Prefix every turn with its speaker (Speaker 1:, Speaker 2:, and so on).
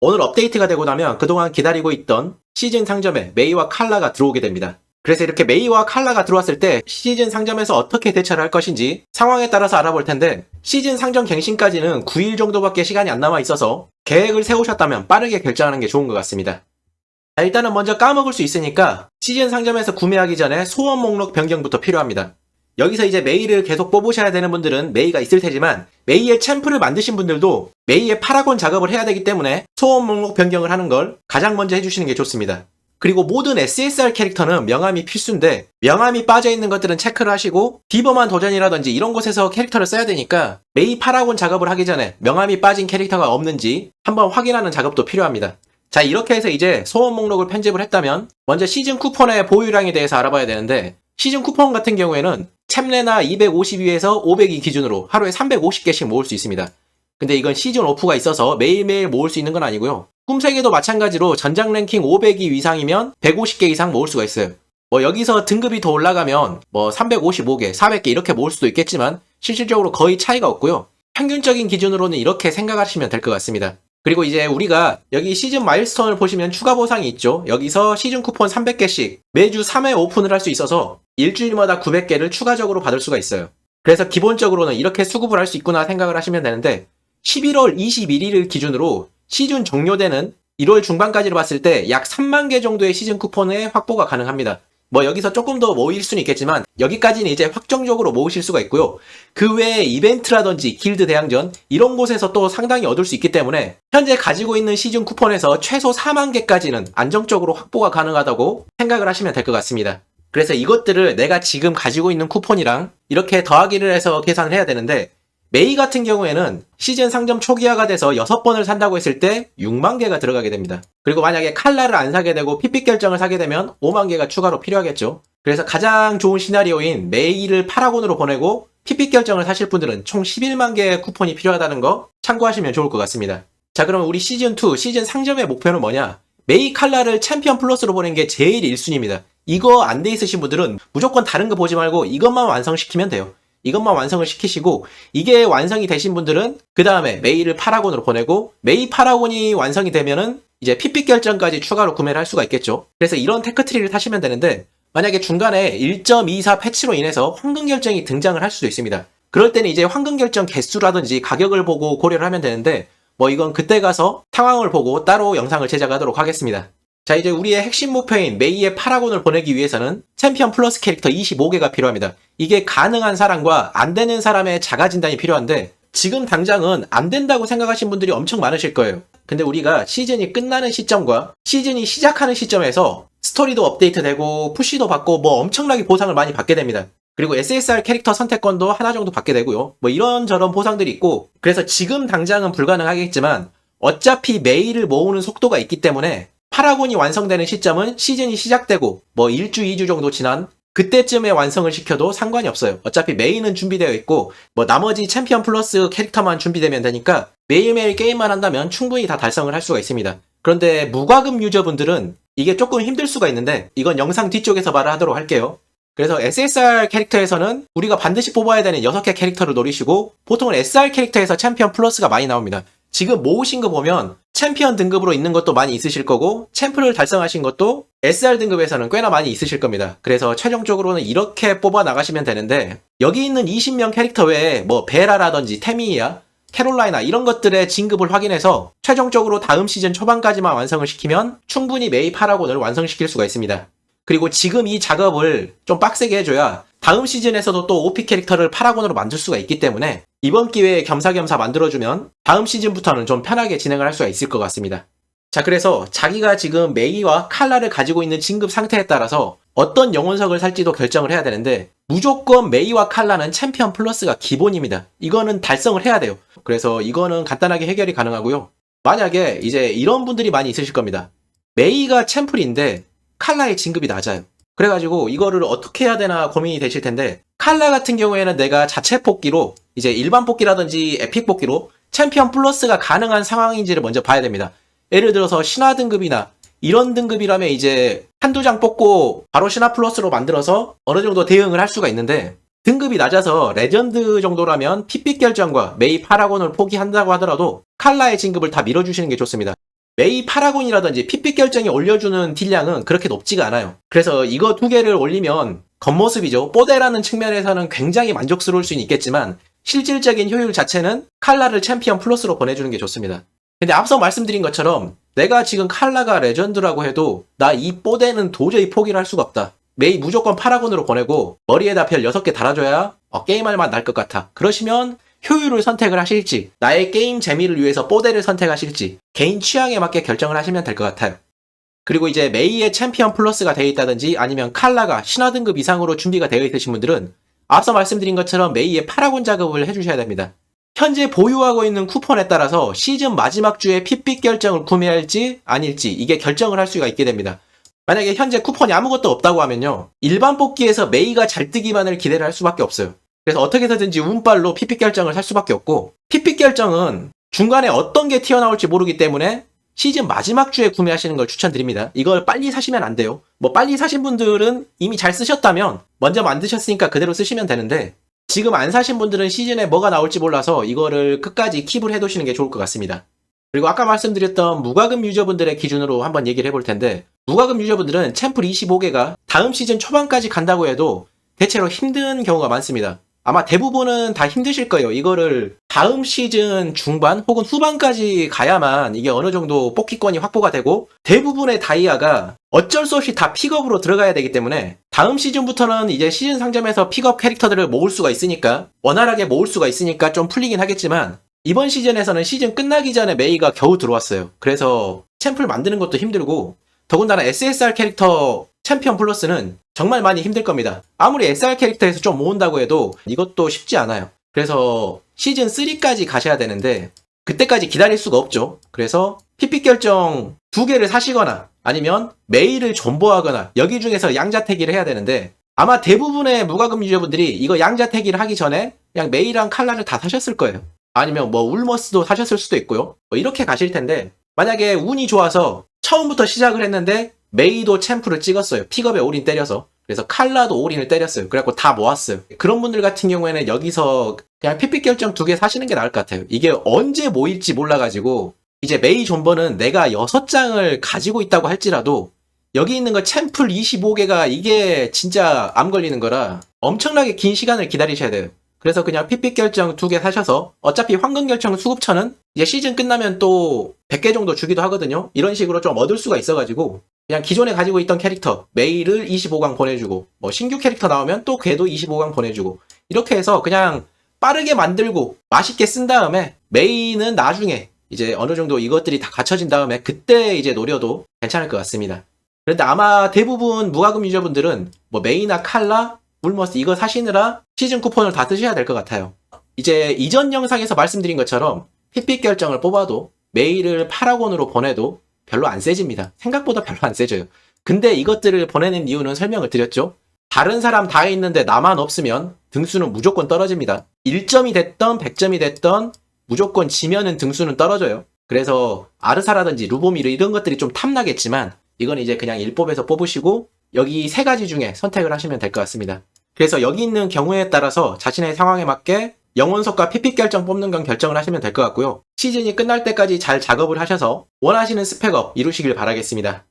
Speaker 1: 오늘 업데이트가 되고 나면 그동안 기다리고 있던 시즌 상점에 메이와 칼라가 들어오게 됩니다. 그래서 이렇게 메이와 칼라가 들어왔을 때 시즌 상점에서 어떻게 대처를 할 것인지 상황에 따라서 알아볼 텐데 시즌 상점 갱신까지는 9일 정도밖에 시간이 안 남아 있어서 계획을 세우셨다면 빠르게 결정하는 게 좋은 것 같습니다. 자, 일단은 먼저 까먹을 수 있으니까 시즌 상점에서 구매하기 전에 소원 목록 변경부터 필요합니다. 여기서 이제 메이를 계속 뽑으셔야 되는 분들은 메이가 있을 테지만 메이의 챔프를 만드신 분들도 메이의 파라곤 작업을 해야 되기 때문에 소원 목록 변경을 하는 걸 가장 먼저 해주시는 게 좋습니다. 그리고 모든 SSR 캐릭터는 명함이 필수인데 명함이 빠져 있는 것들은 체크를 하시고 디버만 도전이라든지 이런 곳에서 캐릭터를 써야 되니까 메이 파라곤 작업을 하기 전에 명함이 빠진 캐릭터가 없는지 한번 확인하는 작업도 필요합니다. 자 이렇게 해서 이제 소원 목록을 편집을 했다면 먼저 시즌 쿠폰의 보유량에 대해서 알아봐야 되는데 시즌 쿠폰 같은 경우에는 챔레나 252에서 500이 기준으로 하루에 350개씩 모을 수 있습니다. 근데 이건 시즌 오프가 있어서 매일매일 모을 수 있는 건 아니고요. 꿈세계도 마찬가지로 전장 랭킹 500이 이상이면 150개 이상 모을 수가 있어요. 뭐 여기서 등급이 더 올라가면 뭐 355개, 400개 이렇게 모을 수도 있겠지만 실질적으로 거의 차이가 없고요. 평균적인 기준으로는 이렇게 생각하시면 될 것 같습니다. 그리고 이제 우리가 여기 시즌 마일스톤을 보시면 추가 보상이 있죠. 여기서 시즌 쿠폰 300개씩 매주 3회 오픈을 할 수 있어서 일주일마다 900개를 추가적으로 받을 수가 있어요. 그래서 기본적으로는 이렇게 수급을 할 수 있구나 생각을 하시면 되는데 11월 21일을 기준으로 시즌 종료되는 1월 중반까지를 봤을 때 약 3만 개 정도의 시즌 쿠폰의 확보가 가능합니다. 뭐 여기서 조금 더 모일 수는 있겠지만 여기까지는 이제 확정적으로 모으실 수가 있고요. 그 외에 이벤트라든지 길드 대항전 이런 곳에서 또 상당히 얻을 수 있기 때문에 현재 가지고 있는 시즌 쿠폰에서 최소 4만 개까지는 안정적으로 확보가 가능하다고 생각을 하시면 될 것 같습니다. 그래서 이것들을 내가 지금 가지고 있는 쿠폰이랑 이렇게 더하기를 해서 계산을 해야 되는데 메이 같은 경우에는 시즌 상점 초기화가 돼서 6번을 산다고 했을 때 6만 개가 들어가게 됩니다. 그리고 만약에 칼라를 안 사게 되고 픽픽 결정을 사게 되면 5만 개가 추가로 필요하겠죠. 그래서 가장 좋은 시나리오인 메이를 파라곤으로 보내고 픽픽 결정을 사실 분들은 총 11만 개의 쿠폰이 필요하다는 거 참고하시면 좋을 것 같습니다. 자, 그럼 우리 시즌2, 시즌 상점의 목표는 뭐냐? 메이 칼라를 챔피언 플러스로 보낸 게 제일 1순위입니다. 이거 안 돼 있으신 분들은 무조건 다른 거 보지 말고 이것만 완성시키면 돼요. 이것만 완성을 시키시고 이게 완성이 되신 분들은 그 다음에 메이를 파라곤으로 보내고 메이 파라곤이 완성이 되면은 이제 픽픽 결정까지 추가로 구매를 할 수가 있겠죠. 그래서 이런 테크트리를 타시면 되는데 만약에 중간에 1.24 패치로 인해서 황금 결정이 등장을 할 수도 있습니다. 그럴 때는 이제 황금 결정 개수라든지 가격을 보고 고려를 하면 되는데 뭐 이건 그때 가서 상황을 보고 따로 영상을 제작하도록 하겠습니다. 자 이제 우리의 핵심 목표인 메이의 파라곤을 보내기 위해서는 챔피언 플러스 캐릭터 25개가 필요합니다. 이게 가능한 사람과 안 되는 사람의 자가 진단이 필요한데 지금 당장은 안 된다고 생각하신 분들이 엄청 많으실 거예요. 근데 우리가 시즌이 끝나는 시점과 시즌이 시작하는 시점에서 스토리도 업데이트되고 푸시도 받고 뭐 엄청나게 보상을 많이 받게 됩니다. 그리고 SSR 캐릭터 선택권도 하나 정도 받게 되고요. 뭐 이런저런 보상들이 있고 그래서 지금 당장은 불가능하겠지만 어차피 메일을 모으는 속도가 있기 때문에 파라곤이 완성되는 시점은 시즌이 시작되고 뭐 1주, 2주 정도 지난 그때쯤에 완성을 시켜도 상관이 없어요. 어차피 메인은 준비되어 있고 뭐 나머지 챔피언 플러스 캐릭터만 준비되면 되니까 매일매일 게임만 한다면 충분히 다 달성을 할 수가 있습니다. 그런데 무과금 유저분들은 이게 조금 힘들 수가 있는데 이건 영상 뒤쪽에서 말을 하도록 할게요. 그래서 SSR 캐릭터에서는 우리가 반드시 뽑아야 되는 6개 캐릭터를 노리시고 보통은 SR 캐릭터에서 챔피언 플러스가 많이 나옵니다. 지금 모으신 거 보면 챔피언 등급으로 있는 것도 많이 있으실 거고 챔프를 달성하신 것도 SR 등급에서는 꽤나 많이 있으실 겁니다. 그래서 최종적으로는 이렇게 뽑아 나가시면 되는데 여기 있는 20명 캐릭터 외에 뭐 베라라든지 테미야 캐롤라이나 이런 것들의 진급을 확인해서 최종적으로 다음 시즌 초반까지만 완성을 시키면 충분히 메이 파라곤을 완성시킬 수가 있습니다. 그리고 지금 이 작업을 좀 빡세게 해줘야 다음 시즌에서도 또 OP 캐릭터를 파라곤으로 만들 수가 있기 때문에 이번 기회에 겸사겸사 만들어주면 다음 시즌부터는 좀 편하게 진행을 할 수가 있을 것 같습니다. 자, 그래서 자기가 지금 메이와 칼라를 가지고 있는 진급 상태에 따라서 어떤 영혼석을 살지도 결정을 해야 되는데 무조건 메이와 칼라는 챔피언 플러스가 기본입니다. 이거는 달성을 해야 돼요. 그래서 이거는 간단하게 해결이 가능하고요. 만약에 이제 이런 분들이 많이 있으실 겁니다. 메이가 챔플인데 칼라의 진급이 낮아요. 그래가지고 이거를 어떻게 해야 되나 고민이 되실 텐데 칼라 같은 경우에는 내가 자체 뽑기로 이제 일반 뽑기라든지 에픽 뽑기로 챔피언 플러스가 가능한 상황인지를 먼저 봐야 됩니다. 예를 들어서 신화 등급이나 이런 등급이라면 이제 한두 장 뽑고 바로 신화 플러스로 만들어서 어느 정도 대응을 할 수가 있는데 등급이 낮아서 레전드 정도라면 픽픽 결정과 메이 파라곤을 포기한다고 하더라도 칼라의 진급을 다 밀어주시는 게 좋습니다. 메이 파라곤이라든지 핏빛 결정이 올려주는 딜량은 그렇게 높지가 않아요. 그래서 이거 두 개를 올리면 겉모습이죠. 뽀대라는 측면에서는 굉장히 만족스러울 수는 있겠지만 실질적인 효율 자체는 칼라를 챔피언 플러스로 보내주는 게 좋습니다. 근데 앞서 말씀드린 것처럼 내가 지금 칼라가 레전드라고 해도 나 이 뽀대는 도저히 포기를 할 수가 없다. 메이 무조건 파라곤으로 보내고 머리에다 별 6개 달아줘야 어, 게임할 맛 날 것 같아. 그러시면 효율을 선택을 하실지 나의 게임 재미를 위해서 뽀대를 선택하실지 개인 취향에 맞게 결정을 하시면 될 것 같아요. 그리고 이제 메이의 챔피언 플러스가 되어 있다든지 아니면 칼라가 신화 등급 이상으로 준비가 되어 있으신 분들은 앞서 말씀드린 것처럼 메이의 파라곤 작업을 해주셔야 됩니다. 현재 보유하고 있는 쿠폰에 따라서 시즌 마지막 주에 핏빛 결정을 구매할지 아닐지 이게 결정을 할 수가 있게 됩니다. 만약에 현재 쿠폰이 아무것도 없다고 하면요. 일반 뽑기에서 메이가 잘 뜨기만을 기대를 할 수밖에 없어요. 그래서 어떻게 해서든지 운빨로 핏빛 결정을 살 수밖에 없고 핏빛 결정은 중간에 어떤 게 튀어나올지 모르기 때문에 시즌 마지막 주에 구매하시는 걸 추천드립니다. 이걸 빨리 사시면 안 돼요. 뭐 빨리 사신 분들은 이미 잘 쓰셨다면 먼저 만드셨으니까 그대로 쓰시면 되는데 지금 안 사신 분들은 시즌에 뭐가 나올지 몰라서 이거를 끝까지 킵을 해두시는 게 좋을 것 같습니다. 그리고 아까 말씀드렸던 무과금 유저분들의 기준으로 한번 얘기를 해볼 텐데 무과금 유저분들은 챔플 25개가 다음 시즌 초반까지 간다고 해도 대체로 힘든 경우가 많습니다. 아마 대부분은 다 힘드실 거예요. 이거를 다음 시즌 중반 혹은 후반까지 가야만 이게 어느 정도 뽑기권이 확보가 되고 대부분의 다이아가 어쩔 수 없이 다 픽업으로 들어가야 되기 때문에 다음 시즌부터는 이제 시즌 상점에서 픽업 캐릭터들을 모을 수가 있으니까 원활하게 모을 수가 있으니까 좀 풀리긴 하겠지만 이번 시즌에서는 시즌 끝나기 전에 메이가 겨우 들어왔어요. 그래서 챔플 만드는 것도 힘들고 더군다나 SSR 캐릭터 챔피언 플러스는 정말 많이 힘들 겁니다. 아무리 SR 캐릭터에서 좀 모은다고 해도 이것도 쉽지 않아요. 그래서 시즌 3까지 가셔야 되는데 그때까지 기다릴 수가 없죠. 그래서 PP 결정 두 개를 사시거나 아니면 메일을 존버하거나 여기 중에서 양자택일을 해야 되는데 아마 대부분의 무과금 유저분들이 이거 양자택일을 하기 전에 그냥 메일랑 칼라를 다 사셨을 거예요. 아니면 뭐 울머스도 사셨을 수도 있고요. 뭐 이렇게 가실 텐데 만약에 운이 좋아서 처음부터 시작을 했는데 메이도 챔프를 찍었어요. 픽업에 올인 때려서. 그래서 칼라도 올인을 때렸어요. 그래갖고 다 모았어요. 그런 분들 같은 경우에는 여기서 그냥 픽픽 결정 두 개 사시는 게 나을 것 같아요. 이게 언제 모일지 몰라가지고 이제 메이 존버는 내가 6장을 가지고 있다고 할지라도 여기 있는 거 챔플 25개가 이게 진짜 암 걸리는 거라 엄청나게 긴 시간을 기다리셔야 돼요. 그래서 그냥 픽픽 결정 두 개 사셔서 어차피 황금 결정 수급처는 이제 시즌 끝나면 또 100개 정도 주기도 하거든요. 이런 식으로 좀 얻을 수가 있어가지고 그냥 기존에 가지고 있던 캐릭터 메일을 25강 보내주고 뭐 신규 캐릭터 나오면 또 걔도 25강 보내주고 이렇게 해서 그냥 빠르게 만들고 맛있게 쓴 다음에 메인은 나중에 이제 어느 정도 이것들이 다 갖춰진 다음에 그때 이제 노려도 괜찮을 것 같습니다. 그런데 아마 대부분 무과금 유저분들은 뭐 메이나 칼라, 울머스 이거 사시느라 시즌 쿠폰을 다 쓰셔야 될 것 같아요. 이제 이전 영상에서 말씀드린 것처럼 핏빛 결정을 뽑아도 메일을 파라곤으로 보내도 별로 안 세집니다. 생각보다 별로 안 세져요. 근데 이것들을 보내는 이유는 설명을 드렸죠. 다른 사람 다 있는데 나만 없으면 등수는 무조건 떨어집니다. 1점이 됐던 100점이 됐던 무조건 지면은 등수는 떨어져요. 그래서 아르사라든지 루보미르 이런 것들이 좀 탐나겠지만 이건 이제 그냥 일법에서 뽑으시고 여기 세 가지 중에 선택을 하시면 될 것 같습니다. 그래서 여기 있는 경우에 따라서 자신의 상황에 맞게 영혼석과 픽픽 결정 뽑는 건 결정을 하시면 될 것 같고요. 시즌이 끝날 때까지 잘 작업을 하셔서 원하시는 스펙업 이루시길 바라겠습니다.